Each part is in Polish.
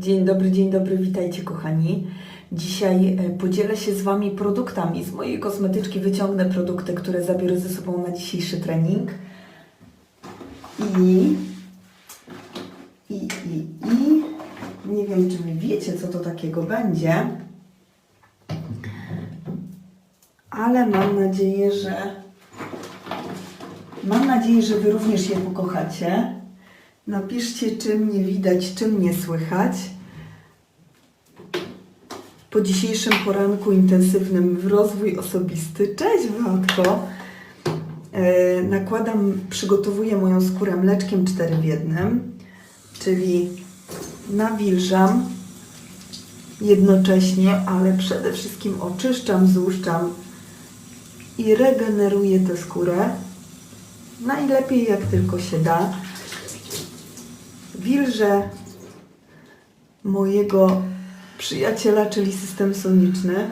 Dzień dobry, dzień dobry, witajcie kochani. Dzisiaj e, podzielę się z Wami produktami z mojej kosmetyczki. Wyciągnę produkty, które zabiorę ze sobą na dzisiejszy trening. I, i, i, i nie wiem, czy Wy wiecie, co to takiego będzie, ale mam nadzieję, że mam nadzieję, że Wy również je pokochacie. Napiszcie, czy mnie widać, czy mnie słychać. Po dzisiejszym poranku intensywnym w rozwój osobisty. Cześć Władko! E, nakładam, przygotowuję moją skórę mleczkiem 4 w jednym, czyli nawilżam jednocześnie, ale przede wszystkim oczyszczam, złuszczam i regeneruję tę skórę najlepiej jak tylko się da wilże mojego przyjaciela, czyli system soniczny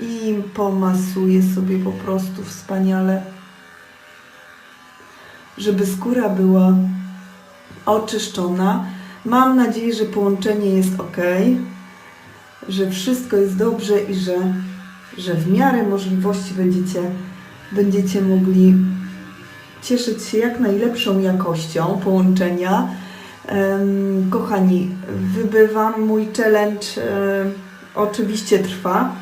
i pomasuję sobie po prostu wspaniale, żeby skóra była oczyszczona. Mam nadzieję, że połączenie jest ok, że wszystko jest dobrze i że, że w miarę możliwości będziecie, będziecie mogli cieszyć się jak najlepszą jakością połączenia. Kochani, wybywam, mój challenge oczywiście trwa,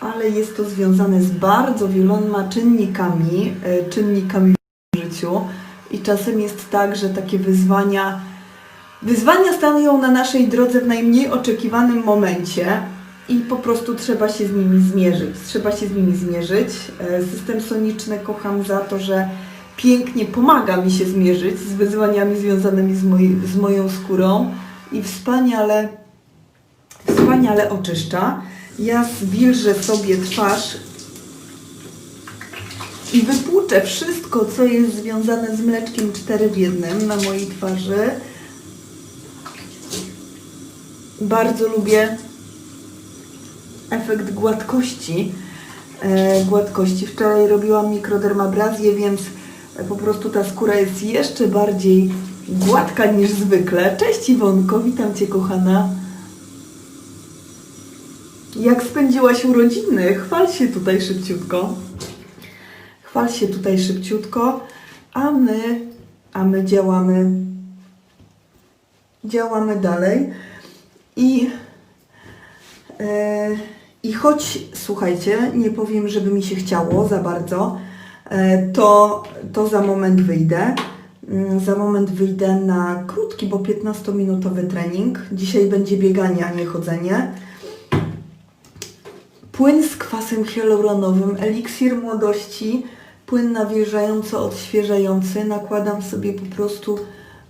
ale jest to związane z bardzo wieloma czynnikami, e, czynnikami w życiu i czasem jest tak, że takie wyzwania, wyzwania stają na naszej drodze w najmniej oczekiwanym momencie i po prostu trzeba się z nimi zmierzyć. Trzeba się z nimi zmierzyć. E, System soniczny kocham za to, że pięknie pomaga mi się zmierzyć z wyzwaniami związanymi z, moj, z moją skórą i wspaniale, wspaniale oczyszcza. Ja zwilżę sobie twarz i wypłuczę wszystko, co jest związane z mleczkiem 4 w jednym na mojej twarzy. Bardzo lubię efekt gładkości. E, gładkości. Wczoraj robiłam mikrodermabrazję, więc po prostu ta skóra jest jeszcze bardziej gładka niż zwykle. Cześć Iwonko, witam Cię kochana. Jak spędziłaś urodziny? Chwal się tutaj szybciutko. Chwal się tutaj szybciutko, a my, a my działamy, działamy dalej. I, e, I choć, słuchajcie, nie powiem, żeby mi się chciało za bardzo, to, to za moment wyjdę. Mm, Za moment wyjdę na krótki, bo 15-minutowy trening. Dzisiaj będzie bieganie, a nie chodzenie. Płyn z kwasem hialuronowym, eliksir młodości, płyn nawilżająco odświeżający. Nakładam sobie po prostu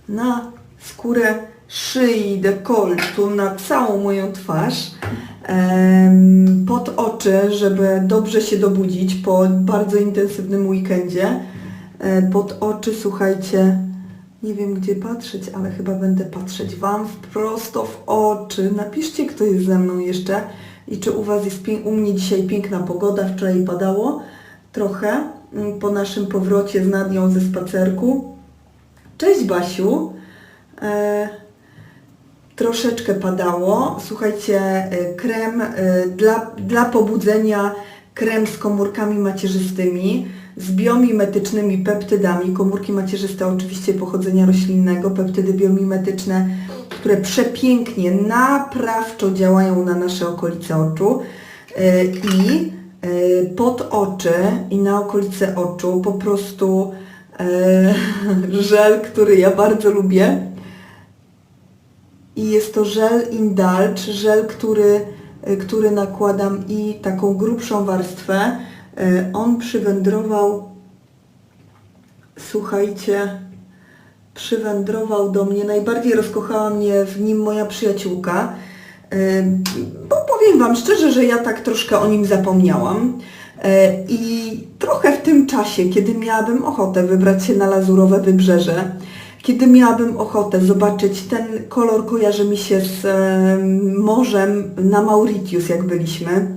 na skórę szyi, dekoltu, na całą moją twarz, pod oczy, żeby dobrze się dobudzić po bardzo intensywnym weekendzie. E, Pod oczy, słuchajcie, nie wiem gdzie patrzeć, ale chyba będę patrzeć Wam prosto w oczy. Napiszcie, kto jest ze mną jeszcze i czy u Was jest u mnie dzisiaj piękna pogoda. Wczoraj padało trochę mm, po naszym powrocie z Nadią ze spacerku. Cześć Basiu. E, troszeczkę padało. Słuchajcie, e, krem e, dla, dla pobudzenia, krem z komórkami macierzystymi, z biomimetycznymi peptydami. Komórki macierzyste oczywiście pochodzenia roślinnego, peptydy biomimetyczne, które przepięknie, naprawczo działają na nasze okolice oczu. E, I pod oczy i na okolice oczu po prostu żel, który ja bardzo lubię. I jest to żel Indulge, żel, który, y, który nakładam i taką grubszą warstwę. Y, On przywędrował, słuchajcie, przywędrował do mnie. Najbardziej rozkochała mnie w nim moja przyjaciółka. Y, Bo powiem Wam szczerze, że ja tak troszkę o nim zapomniałam. I trochę w tym czasie, kiedy miałabym ochotę wybrać się na lazurowe wybrzeże, kiedy miałabym ochotę zobaczyć ten kolor, kojarzy mi się z e, morzem na Mauritius, jak byliśmy.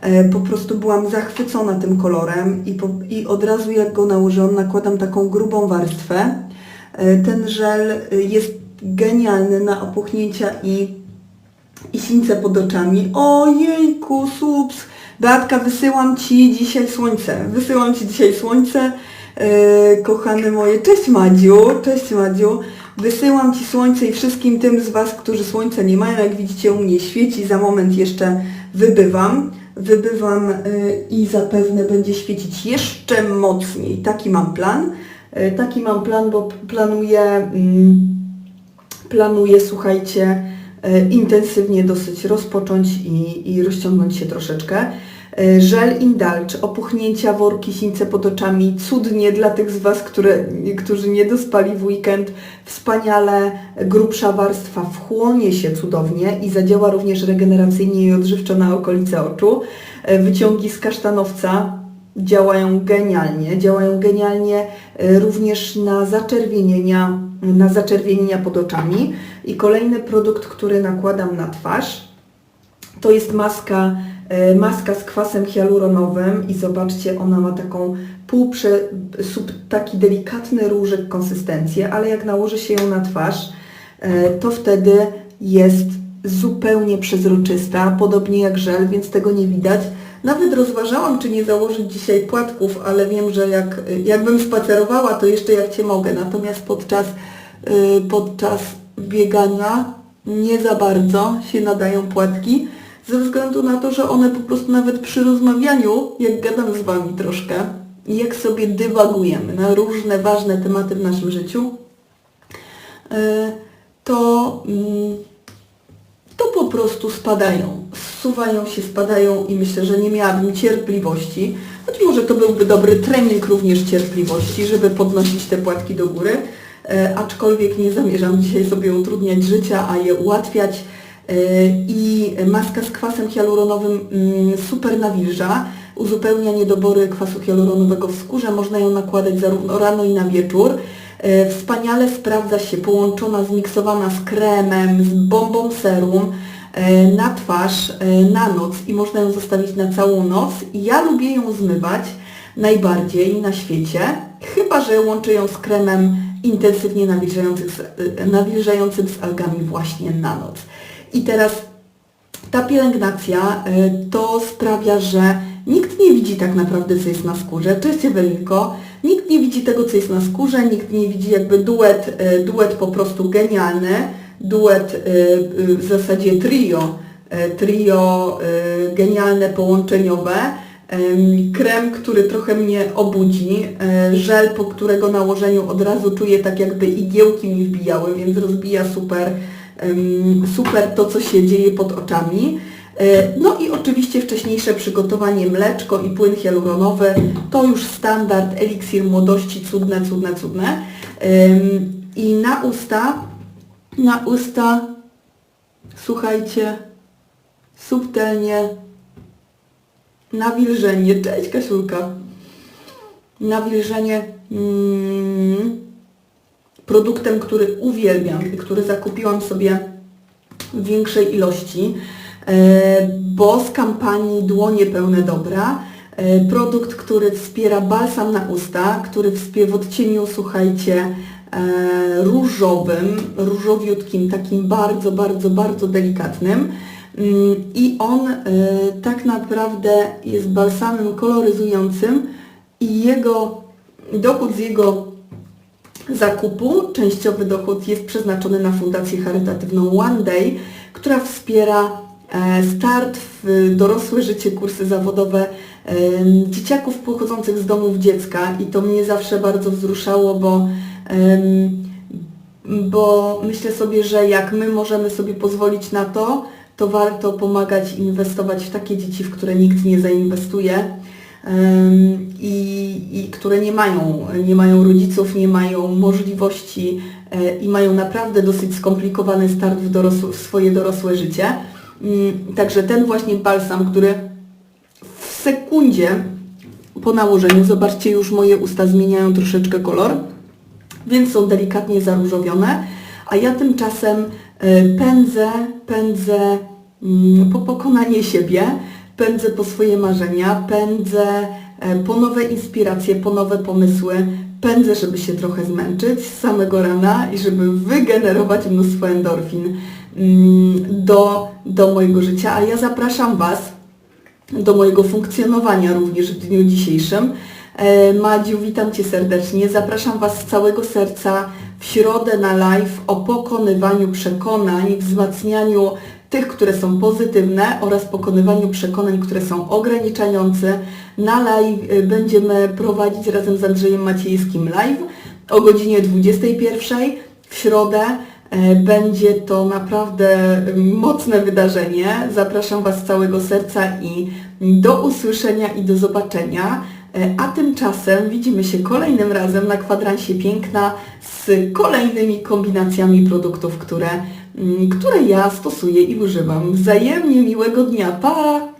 E, po prostu byłam zachwycona tym kolorem i, po, i od razu jak go nałożyłam, nakładam taką grubą warstwę. E, ten żel jest genialny na opuchnięcia i, i sińce pod oczami. Ojejku, subs! Beatka, wysyłam Ci dzisiaj słońce. Wysyłam Ci dzisiaj słońce, e, kochane moje. Cześć Madziu, cześć Madziu. Wysyłam Ci słońce i wszystkim tym z Was, którzy słońca nie mają. Jak widzicie u mnie świeci, za moment jeszcze wybywam. Wybywam e, i zapewne będzie świecić jeszcze mocniej. Taki mam plan. E, Taki mam plan, bo planuję, mm, planuję, słuchajcie, intensywnie dosyć rozpocząć i, i rozciągnąć się troszeczkę. E, Żel Indulge, opuchnięcia, worki, sińce pod oczami, cudnie dla tych z Was, które, którzy nie dospali w weekend, wspaniale, grubsza warstwa wchłonie się cudownie i zadziała również regeneracyjnie i odżywczo na okolice oczu. E, Wyciągi z kasztanowca, działają genialnie, działają genialnie e, również na zaczerwienienia, na zaczerwienienia pod oczami. I kolejny produkt, który nakładam na twarz, to jest maska, maska z kwasem hialuronowym i zobaczcie, ona ma taką półprze, sub, taki delikatny różek konsystencję, ale jak nałoży się ją na twarz, e, to wtedy jest zupełnie przezroczysta, podobnie jak żel, więc tego nie widać. Nawet rozważałam, czy nie założyć dzisiaj płatków, ale wiem, że jak, jakbym spacerowała, to jeszcze jak Cię mogę. Natomiast podczas, y, podczas biegania nie za bardzo się nadają płatki, ze względu na to, że one po prostu nawet przy rozmawianiu, jak gadam z Wami troszkę, jak sobie dywagujemy na różne ważne tematy w naszym życiu, y, to... mm, to po prostu spadają. Zsuwają się, spadają i myślę, że nie miałabym cierpliwości. Choć może to byłby dobry trening również cierpliwości, żeby podnosić te płatki do góry. E, aczkolwiek nie zamierzam dzisiaj sobie utrudniać życia, a je ułatwiać. E, I maska z kwasem hialuronowym mm, super nawilża. Uzupełnia niedobory kwasu hialuronowego w skórze. Można ją nakładać zarówno rano i na wieczór. E, Wspaniale sprawdza się połączona, zmiksowana z kremem, z bombą serum e, na twarz, na noc i można ją zostawić na całą noc. Ja lubię ją zmywać najbardziej na świecie, chyba że łączę ją z kremem intensywnie nawilżającym z algami właśnie na noc. I teraz ta pielęgnacja y, to sprawia, że nikt nie widzi tak naprawdę, co jest na skórze. Cześć Ewelinko. Nikt nie widzi tego, co jest na skórze, nikt nie widzi jakby duet, y, duet po prostu genialny, duet y, w zasadzie trio, trio genialne, połączeniowe. Krem, który trochę mnie obudzi, żel, po którego nałożeniu od razu czuję tak jakby igiełki mi wbijały, więc rozbija super super to, co się dzieje pod oczami. E, No i oczywiście wcześniejsze przygotowanie mleczko i płyn hialuronowy to już standard, eliksir młodości, cudne, cudne, cudne. I na usta, na usta, słuchajcie, subtelnie nawilżenie, cześć Kasiulka, nawilżenie mm, produktem, który uwielbiam i który zakupiłam sobie w większej ilości, e, bo z kampanii Dłonie pełne dobra, e, produkt, który wspiera balsam na usta, który wspiera w odcieniu, słuchajcie, e, różowym, różowiutkim, takim bardzo, bardzo, bardzo delikatnym. Mm, I on tak naprawdę jest balsamem koloryzującym i jego dochód z jego zakupu, częściowy dochód jest przeznaczony na fundację charytatywną One Day, która wspiera e, start w dorosłe życie, kursy zawodowe e, dzieciaków pochodzących z domów dziecka. I to mnie zawsze bardzo wzruszało, bo, bo myślę sobie, że jak my możemy sobie pozwolić na to, to warto pomagać inwestować w takie dzieci, w które nikt nie zainwestuje i, i które nie mają, nie mają rodziców, nie mają możliwości e, i mają naprawdę dosyć skomplikowany start w, w swoje dorosłe życie. Mm, Także ten właśnie balsam, który w sekundzie po nałożeniu, zobaczcie już moje usta zmieniają troszeczkę kolor, więc są delikatnie zaróżowione, a ja tymczasem e, pędzę, pędzę mm, po pokonanie siebie, pędzę po swoje marzenia, pędzę po nowe inspiracje, po nowe pomysły, pędzę, żeby się trochę zmęczyć z samego rana i żeby wygenerować mnóstwo endorfin mm, do, do mojego życia. A ja zapraszam Was do mojego funkcjonowania również w dniu dzisiejszym. E, Madziu, witam Cię serdecznie. Zapraszam Was z całego serca w środę na live o pokonywaniu przekonań, wzmacnianiu tych, które są pozytywne oraz pokonywaniu przekonań, które są ograniczające. Na live e, będziemy prowadzić razem z Andrzejem Maciejskim live o godzinie 21 w środę. E, Będzie to naprawdę mocne wydarzenie. Zapraszam Was z całego serca i do usłyszenia i do zobaczenia. E, A tymczasem widzimy się kolejnym razem na kwadransie piękna z kolejnymi kombinacjami produktów, które, które ja stosuję i używam. Wzajemnie miłego dnia. Pa!